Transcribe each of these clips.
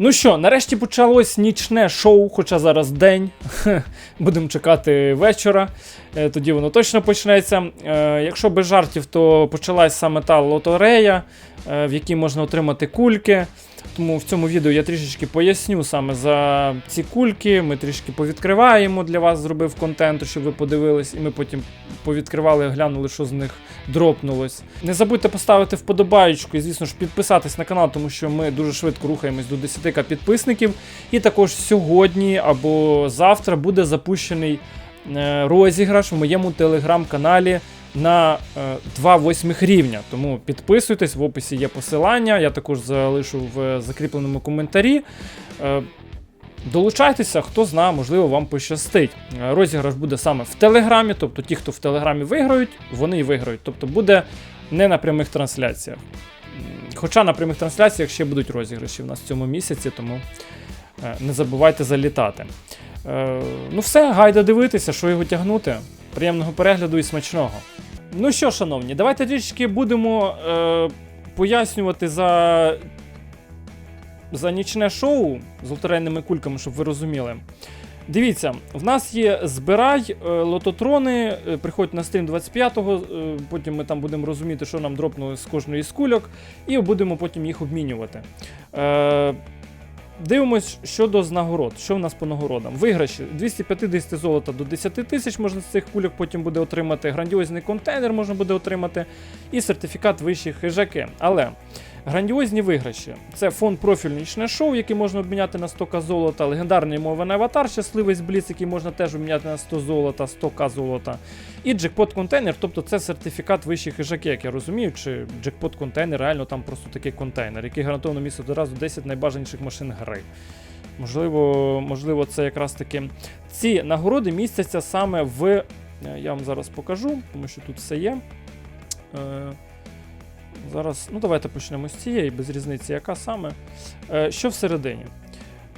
Ну що, нарешті почалось нічне шоу, хоча зараз день. Будемо чекати вечора. Е, Тоді воно точно почнеться. Е, Якщо без жартів, то почалась саме та лотерея, е, в якій можна отримати кульки. Тому в цьому відео я трішечки поясню саме за ці кульки. Ми трішки повідкриваємо для вас, зробив контент, щоб ви подивились, і ми потім повідкривали, глянули, що з них дропнулось. Не забудьте поставити вподобаєчку і, звісно ж, підписатись на канал, тому що ми дуже швидко рухаємось до 10к підписників. І також сьогодні або завтра буде запущений е, розіграш в моєму телеграм-каналі на е, 2 восьмих рівня. Тому підписуйтесь, в описі є посилання. Я також залишу в закріпленому коментарі. Е, Долучайтеся, хто зна, можливо, вам пощастить. Е, Розіграш буде саме в Телеграмі, тобто ті, хто в Телеграмі виграють, вони і виграють. Тобто буде не на прямих трансляціях. Хоча на прямих трансляціях ще будуть розіграші в нас в цьому місяці, тому е, не забувайте залітати. Е, Ну все, гайда дивитися, що його тягнути. Приємного перегляду і смачного. Ну що, шановні, давайте трішки будемо е, пояснювати за за нічне шоу з лотерейними кульками, щоб ви розуміли. Дивіться, в нас є збирай е, лототрони, е, приходь на стрім 25-го, е, потім ми там будемо розуміти, що нам дропнули з кожної з кульок, і будемо потім їх обмінювати. Е, Дивимось щодо з нагород. Що в нас по нагородам? Виграші 250 золота до 10 тисяч можна з цих кульок потім буде отримати. Грандіозний контейнер можна буде отримати, і сертифікат вищих хижаки. Але грандіозні виграші це фонд профіль нічне шоу, який можна обміняти на 100к золота, легендарний мовлений аватар, щасливий з бліц, який можна теж обміняти на 100 золота, 100к золота. І джекпот контейнер, тобто це сертифікат вищих хижаки, як я розумію, чи джекпот контейнер реально там просто такий контейнер, який гарантовано містить одразу 10 найбажаніших машин гри. Можливо, можливо, це якраз таки. Ці нагороди містяться саме в. е, Я вам зараз покажу, тому що тут все є. Зараз, ну давайте почнемо з цієї, без різниці, яка саме. Е, що всередині?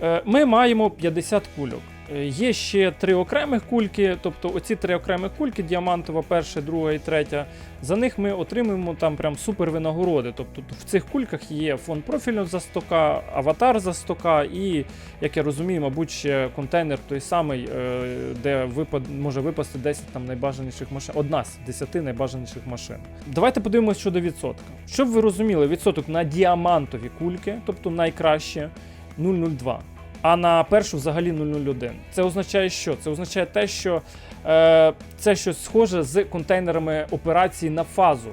Е, ми маємо 50 кульок. Є ще три окремих кульки, тобто оці три окремих кульки, діамантова, перша, друга і третя. За них ми отримуємо там прям супер винагороди. Тобто в цих кульках є фон профілю за 100к, аватар за 100к і, як я розумію, мабуть, ще контейнер той самий, е, де випад, може випасти 10 там найбажаніших машин. Одна з 10 найбажаніших машин. Давайте подивимося щодо відсотка. Щоб ви розуміли, відсоток на діамантові кульки, тобто найкраще 0,02 а на першу взагалі 001. Це означає що? Це означає те, що е, це щось схоже з контейнерами операції на фазу.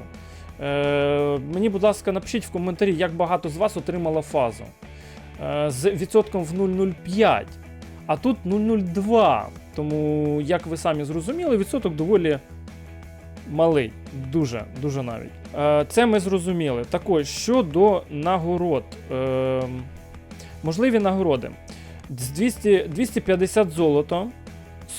Е, мені, будь ласка, напишіть в коментарі, як багато з вас отримало фазу. Е, з відсотком в 0,05, а тут 0,02. Тому, як ви самі зрозуміли, відсоток доволі малий. Дуже, дуже навіть. Е, це ми зрозуміли. Також щодо нагород. Е, можливі нагороди. З 200, 250 золото,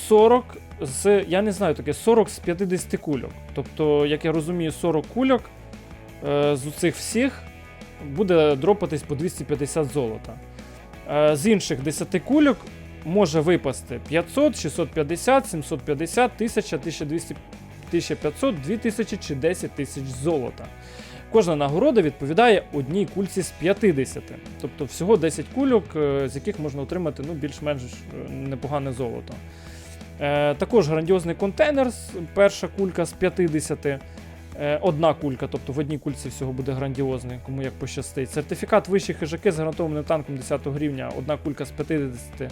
40 з, я не знаю таке, 40 з 50 кульок. Тобто, як я розумію, 40 кульок е, з цих всіх буде дропатись по 250 золота. Е, з інших 10 кульок може випасти 500, 650, 750, 1000, 1200, 1500, 2000 чи 10 тисяч золота. Кожна нагорода відповідає одній кульці з 50. Тобто всього 10 кульок, е, з яких можна отримати ну, більш-менш е, непогане золото. Е, також грандіозний контейнер, перша кулька з 50. Е, одна кулька, тобто в одній кульці всього буде грандіозний, кому як пощастить. Сертифікат вищі хижаки з гарантованим танком 10 рівня, одна кулька з 50.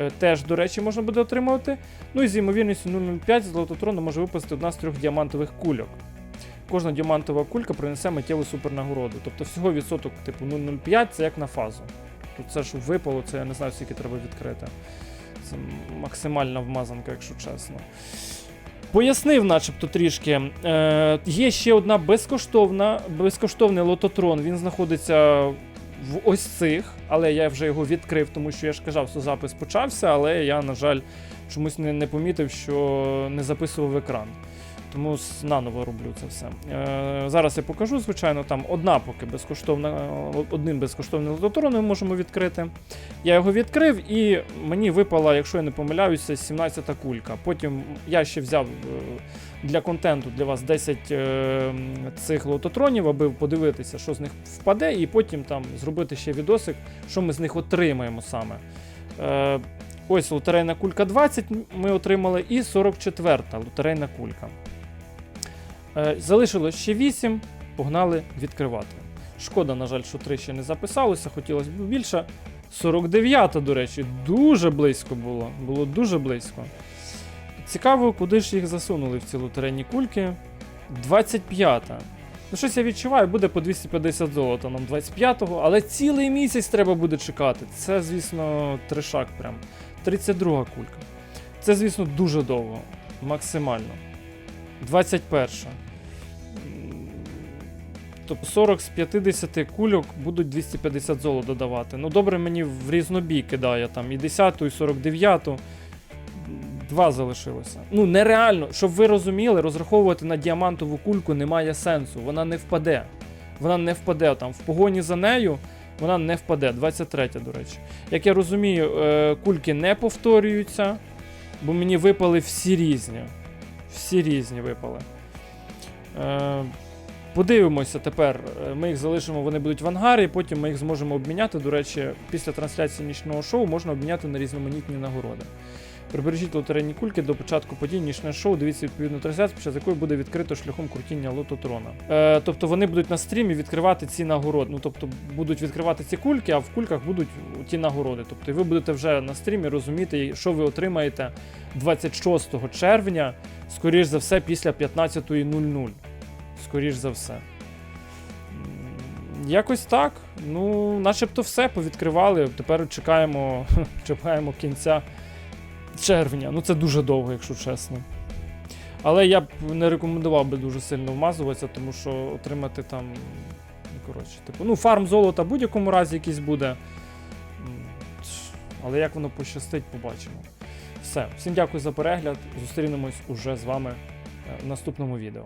е, Теж, до речі, можна буде отримувати. Ну і з ймовірністю 0,05 з золототрону може випасти одна з трьох діамантових кульок. Кожна діамантова кулька принесе миттєву супернагороду. Тобто всього відсоток типу 0,05 це як на фазу. Тут це ж випало, це я не знаю, скільки треба відкрити. Це максимальна вмазанка, якщо чесно. Пояснив, начебто, трішки. Е, є ще одна безкоштовна, безкоштовний лототрон. Він знаходиться в ось цих, але я вже його відкрив, тому що я ж казав, що запис почався, але я, на жаль, чомусь не, не помітив, що не записував екран. Тому наново роблю це все. Е, зараз я покажу, звичайно, там одна поки безкоштовна, одним безкоштовним ми можемо відкрити. Я його відкрив і мені випала, якщо я не помиляюся, 17-та кулька. Потім я ще взяв е, для контенту для вас 10 е, цих лототронів, аби подивитися, що з них впаде, і потім там зробити ще відосик, що ми з них отримаємо саме. Е, ось лотерейна кулька 20 ми отримали, і 44-та лотерейна кулька. Е, залишилось ще 8, погнали відкривати. Шкода, на жаль, що 3 ще не записалося, хотілося б більше. 49-та, до речі, дуже близько було. Було дуже близько. Цікаво, куди ж їх засунули в ці лотерейні кульки. 25-та. Ну, щось я відчуваю, буде по 250 золота нам 25-го, але цілий місяць треба буде чекати. Це, звісно, трешак прям. 32 кулька. Це, звісно, дуже довго. Максимально. 21. Тобто 40 з 50 кульок будуть 250 золота давати. Ну, добре, мені в різнобій кидає там і 10, і 49. Два залишилося. Ну, нереально, щоб ви розуміли, розраховувати на діамантову кульку немає сенсу. Вона не впаде. Вона не впаде там. В погоні за нею вона не впаде. 23, до речі. Як я розумію, е, кульки не повторюються, бо мені випали всі різні. Всі різні випали. Е, Подивимося тепер. Е, Ми їх залишимо, вони будуть в ангарі, потім ми їх зможемо обміняти. До речі, після трансляції нічного шоу можна обміняти на різноманітні нагороди. Прибережіть лотерейні кульки до початку подій нічне шоу. Дивіться відповідну трансляцію, під час якої буде відкрито шляхом крутіння лототрона. Е, тобто вони будуть на стрімі відкривати ці нагороди. Ну тобто будуть відкривати ці кульки, а в кульках будуть ті нагороди. Тобто ви будете вже на стрімі розуміти, що ви отримаєте 26 червня, скоріш за все, після 15.00. Скоріш за все. Якось так. Ну, начебто все повідкривали. Тепер чекаємо, чекаємо кінця червня. Ну це дуже довго, якщо чесно. Але я б не рекомендував би дуже сильно вмазуватися, тому що отримати там. Ну, коротше, типу, ну, фарм золота в будь-якому разі якийсь буде. Але як воно пощастить, побачимо. Все. Всім дякую за перегляд. Зустрінемось уже з вами е, в наступному відео.